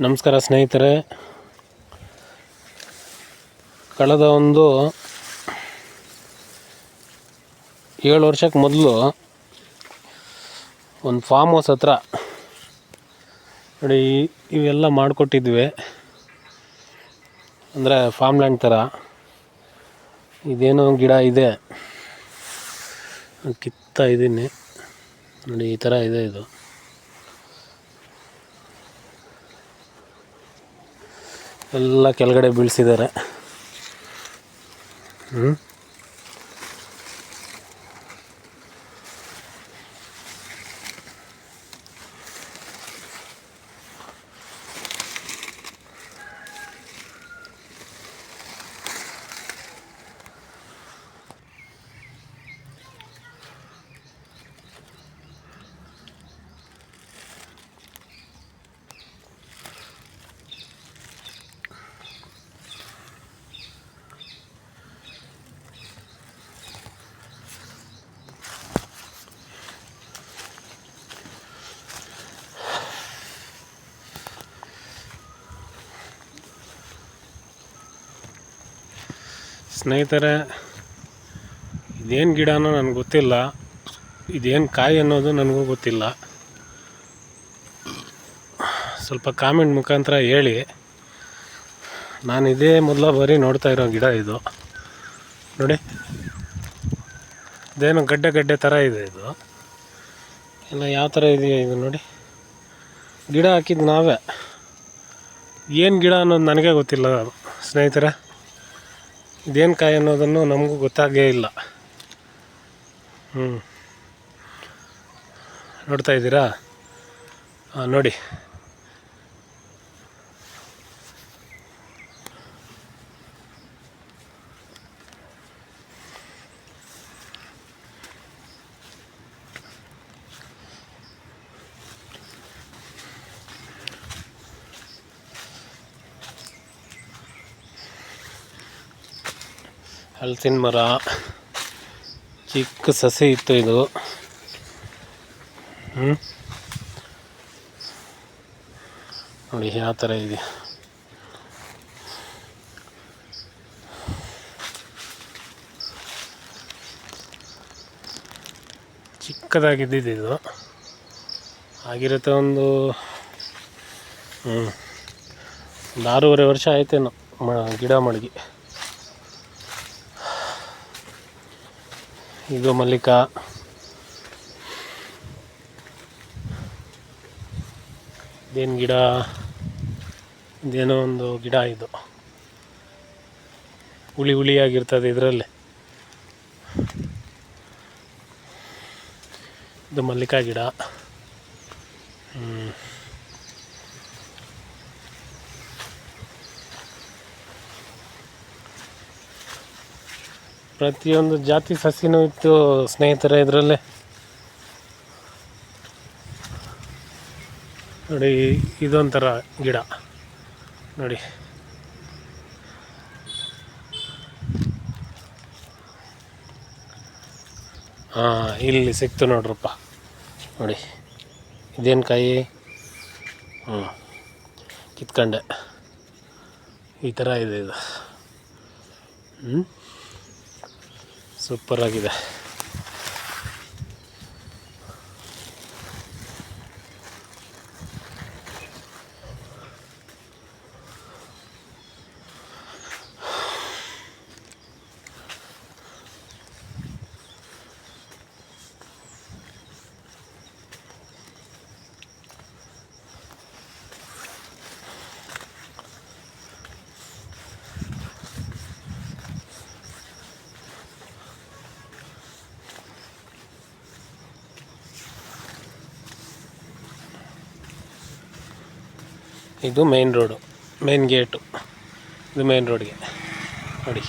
ನಮಸ್ಕಾರ ಸ್ನೇಹಿತರೆ. ಕಳೆದ ಒಂದು ಏಳು ವರ್ಷಕ್ಕೆ ಮೊದಲು ಒಂದು ಫಾರ್ಮ್ ಹೌಸ್ ಹತ್ರ ನೋಡಿ, ಇವೆಲ್ಲ ಮಾಡಿಕೊಟ್ಟಿದ್ವಿ. ಅಂದರೆ ಫಾರ್ಮ್ ಲ್ಯಾಂಡ್ ಥರ. ಇದೇನೋ ಗಿಡ ಇದೆ. ಕಿತ್ತಾ ಇದ್ದೀನಿ. ನೋಡಿ, ಈ ಥರ ಇದೆ ಇದು. ಎಲ್ಲ ಕೆಳಗಡೆ ಬೀಳಿಸಿದ್ದಾರೆ. ಹ್ಞೂ ಸ್ನೇಹಿತರೆ, ಇದೇನು ಗಿಡನೋ ನನಗೆ ಗೊತ್ತಿಲ್ಲ. ಇದೇನು ಕಾಯಿ ಅನ್ನೋದು ನನಗೂ ಗೊತ್ತಿಲ್ಲ. ಸ್ವಲ್ಪ ಕಾಮೆಂಟ್ ಮುಖಾಂತರ ಹೇಳಿ. ನಾನು ಇದೇ ಮೊದಲ ಬರೀ ನೋಡ್ತಾ ಇರೋ ಗಿಡ ಇದು. ನೋಡಿ. ಇದೇನು ಗಡ್ಡೆ ಗಡ್ಡೆ ಥರ ಇದೆ ಇದು. ಇಲ್ಲ ಯಾವ ಥರ ಇದೆಯಾ ಇದು ನೋಡಿ. ಗಿಡ ಹಾಕಿದ್ದು ನಾವೇ. ಏನು ಗಿಡ ಅನ್ನೋದು ನನಗೆ ಗೊತ್ತಿಲ್ಲ ಸ್ನೇಹಿತರೆ. ಇದೇನು ಕಾಯಿ ಅನ್ನೋದನ್ನು ನಮಗೂ ಗೊತ್ತಾಗೇ ಇಲ್ಲ. ಹ್ಞೂ ನೋಡ್ತಾ ಇದ್ದೀರಾ? ಹಾಂ ನೋಡಿ. ಹಲಸಿನ ಮರ, ಚಿಕ್ಕ ಸಸಿ ಇತ್ತು ಇದು. ನೋಡಿ, ಯಾವ ಥರ ಇದೆ. ಚಿಕ್ಕದಾಗಿದ್ದಿದ್ದು ಇದು. ಆಗಿರುತ್ತೆ ಒಂದು ಹ್ಞೂ ಒಂದು ಆರೂವರೆ ವರ್ಷ ಆಯ್ತೇನೋ ಮ, ಗಿಡ ಮಡಗಿ ಇದು ಮಲ್ಲಿಕಾ. ಇದೇನು ಗಿಡ? ಇದೇನೋ ಒಂದು ಗಿಡ ಇದು. ಹುಳಿ ಹುಳಿಯಾಗಿರ್ತದೆ ಇದರಲ್ಲಿ. ಇದು ಮಲ್ಲಿಕಾ ಗಿಡ. ಪ್ರತಿಯೊಂದು ಜಾತಿ ಸಸಿನೂ ಇತ್ತು ಸ್ನೇಹಿತರೆ ಇದರಲ್ಲೇ. ನೋಡಿ, ಇದೊಂಥರ ಗಿಡ. ನೋಡಿ. ಹಾಂ, ಇಲ್ಲಿ ಸಿಕ್ತು ನೋಡ್ರಪ್ಪ. ನೋಡಿ, ಇದೇನು ಕಾಯಿ? ಹ್ಞೂ, ಕಿತ್ಕೊಂಡೆ. ಈ ಥರ ಇದೆ ಇದು. ಹ್ಞೂ? ಸೂಪರ್ ಇದು ಮೇನ್ ರೋಡು ಮೇನ್ ಗೇಟು ಇದು ಮೇನ್ ರೋಡ್ಗೆ ನೋಡಿ.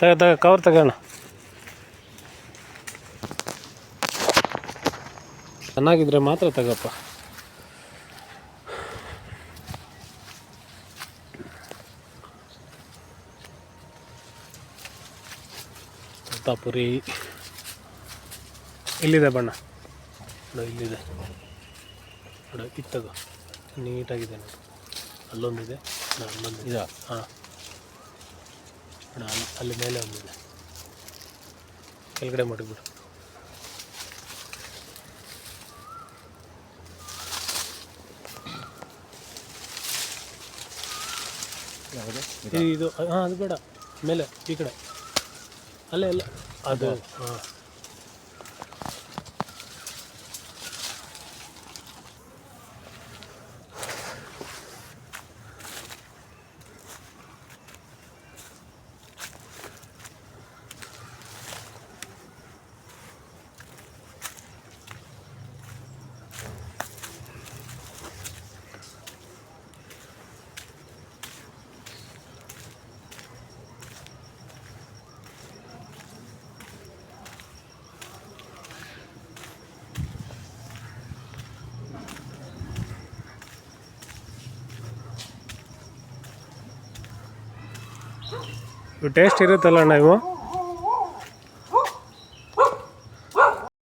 ತಗ ತಗ ಕವರ್ ತಗೋಣ. ಚೆನ್ನಾಗಿದ್ರೆ ಮಾತ್ರ ತಗಪ್ಪ. ತೋತಾಪುರಿ ಇಲ್ಲಿದೆ ಬಣ್ಣ. ನೋಡು ಇಲ್ಲಿದೆ. ನೋಡು ಇತ್ತದು ನೀಟಾಗಿದೆ ನೋಡು. ಅಲ್ಲೊಂದಿದೆ ಅಲ್ಲೊಂದು ಇದಾ? ಹಾಂ. ನೋಡು ಅಲ್ಲಿ ಅಲ್ಲಿ ಮೇಲೆ ಒಂದಿದೆ. ಕೆಳಗಡೆ ಮಾಡಿಬಿಡು. ಇದು ಹಾಂ ಅದು ಬೇಡ. ಮೇಲೆ ಈ ಕಡೆ. ಅಲ್ಲೇ ಅಲ್ಲ. ಅದು ಹಾಂ. ಟೇಸ್ಟ್ ಇರುತ್ತಲ್ಲ ಅಣ್ಣ ಇವು?